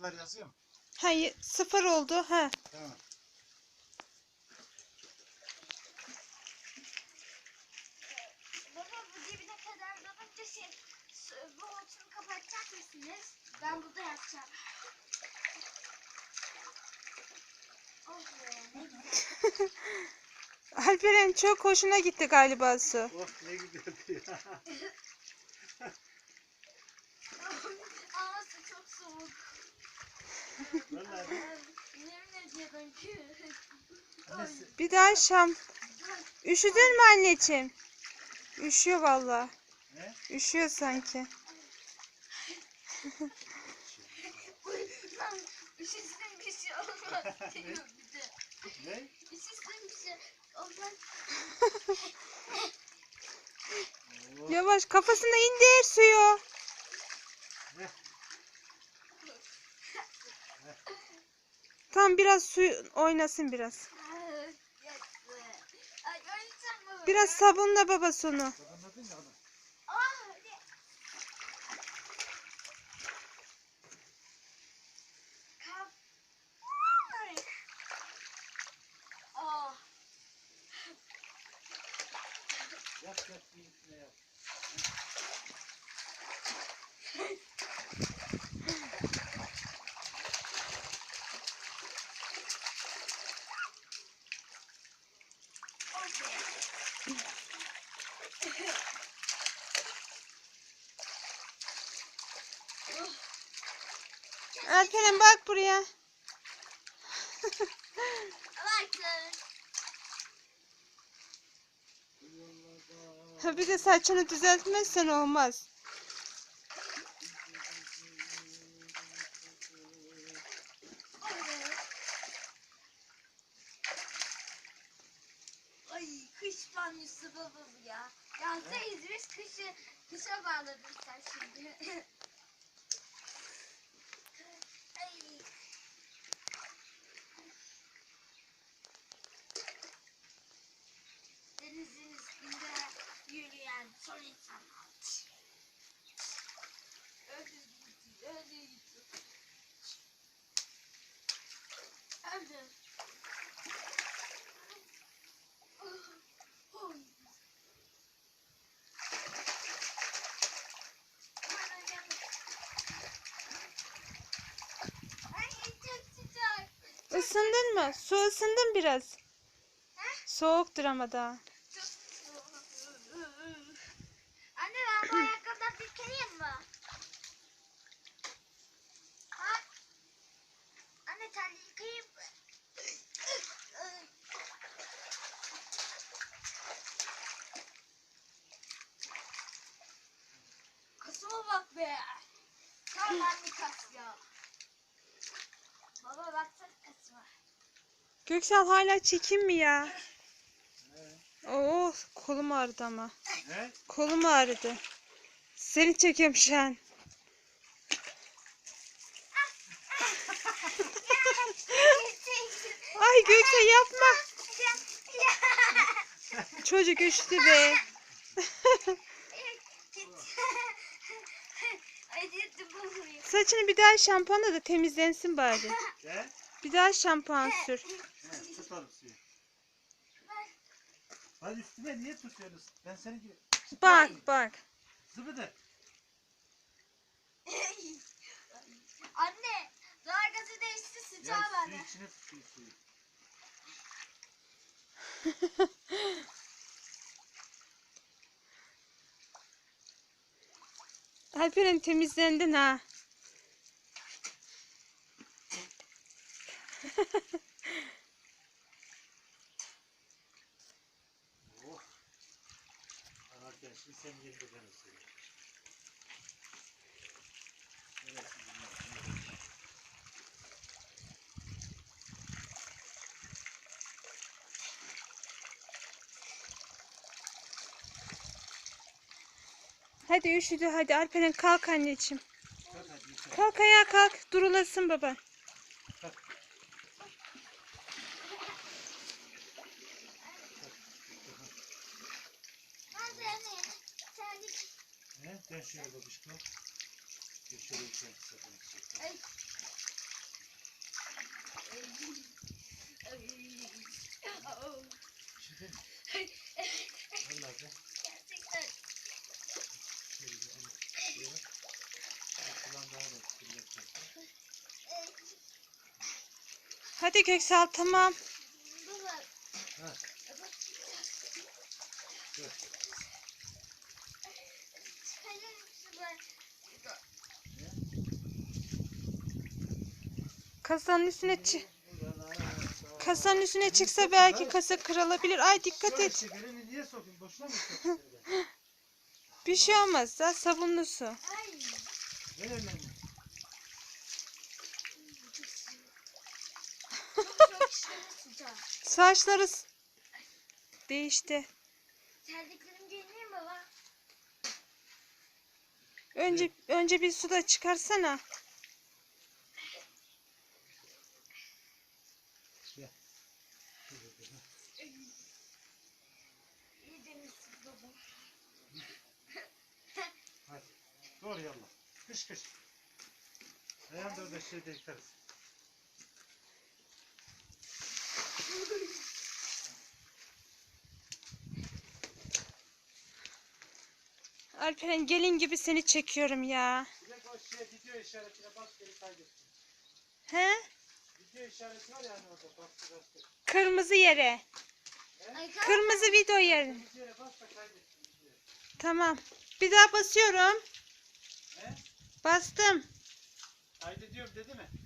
yazılar yazıyor mu? Hayır sıfır oldu. Ha. Tamam. Baba bu dibine kadar dolunca şey, s- bu hortumu kapatacak mısınız? Ben burada yapacağım. Oh be ne güzel. Alperen çok hoşuna gitti galiba su. Oh ne güzeldi ya. Ama su çok soğuk. Bir daha şam. Üşüdün mü anneciğim? Üşüyor valla. Üşüyor sanki. Üşüsün bir şey olmaz diyor bir de. Ne? Üşüsün bir olmaz. Yavaş kafasına indir suyu. Tam biraz su oynasın biraz. Biraz sabunla baba sonu. Anladın ya oğlum. Hadi. Kap. Ay. Ah. Yap yap bir yap. Alperen bak buraya. Ha bir de saçını düzeltmezsen olmaz. Ay kış banyosu baba bu ya. Yazdayız biz kışı kışa bağladık sen şimdi. Isındın mı? Su ısındın biraz. Soğuktur ama daha. Çok soğuk. Anne ben bu ayakkabıdan yıkayayım mı? Bak. Anne terli yıkayayım mı? Kasıma bak be. Tam anne kas ya. Baba baksana kasıma. Göksel hala çekim mi ya? Oo kolum ağrıdı ama. Ne? Kolum ağrıdı. Seni çekiyorum şu an. Ay Göksel yapma. Çocuk üşüdü be. Saçını bir daha şampuanla da temizlensin bari. Bir daha şampuan sür. Ne? Tut oğlum suyu. Hadi üstüme niye tutuyorsunuz? Ben senin gibi Bak bak. zıbıdı. Anne, doğal gazı değişti sıcağı Ya var. suyu içine tutuyor suyu. Alperen temizlendin ha. Oh. Anarken şimdi sen yerinde ben ısırayım. Evet, şimdi ne? Hadi üşüdü hadi Alperen kalk anneciğim. Kalk ayağa kalk. Durulasın baba. Sen şöyle babişko. Şöyle içelim sakın. Ay. Şöyle mi? Vallahi be. Gerçekten. Şöyle bizim şöyle. Kulağım daha da kullanacağım. Hadi Göksel tamam. Baba. Ha. Kasanın üstüne çı- Buradan, ha, tamam. kasanın üstüne çıksa belki kasa kırılabilir. Ay dikkat et. Bir şey olmaz. Daha sabunlu su. Saçları değişti. Önce önce bir suda çıkarsana. İyi demişsin baba. Hadi. Doğru yallah. Kış kış. Ayağını da orada şeyde yıkarız. Alperen gelin gibi seni çekiyorum ya. Bir de o şey video işaretine bas geri kaydetsin. He? Video işareti var ya hani orada bastı bastı. Kırmızı yere. Ay, Kırmızı video yere. Kırmızı yere bas da videoyu. Tamam. Bir daha basıyorum. Bastım. Kaydediyorum dedi mi?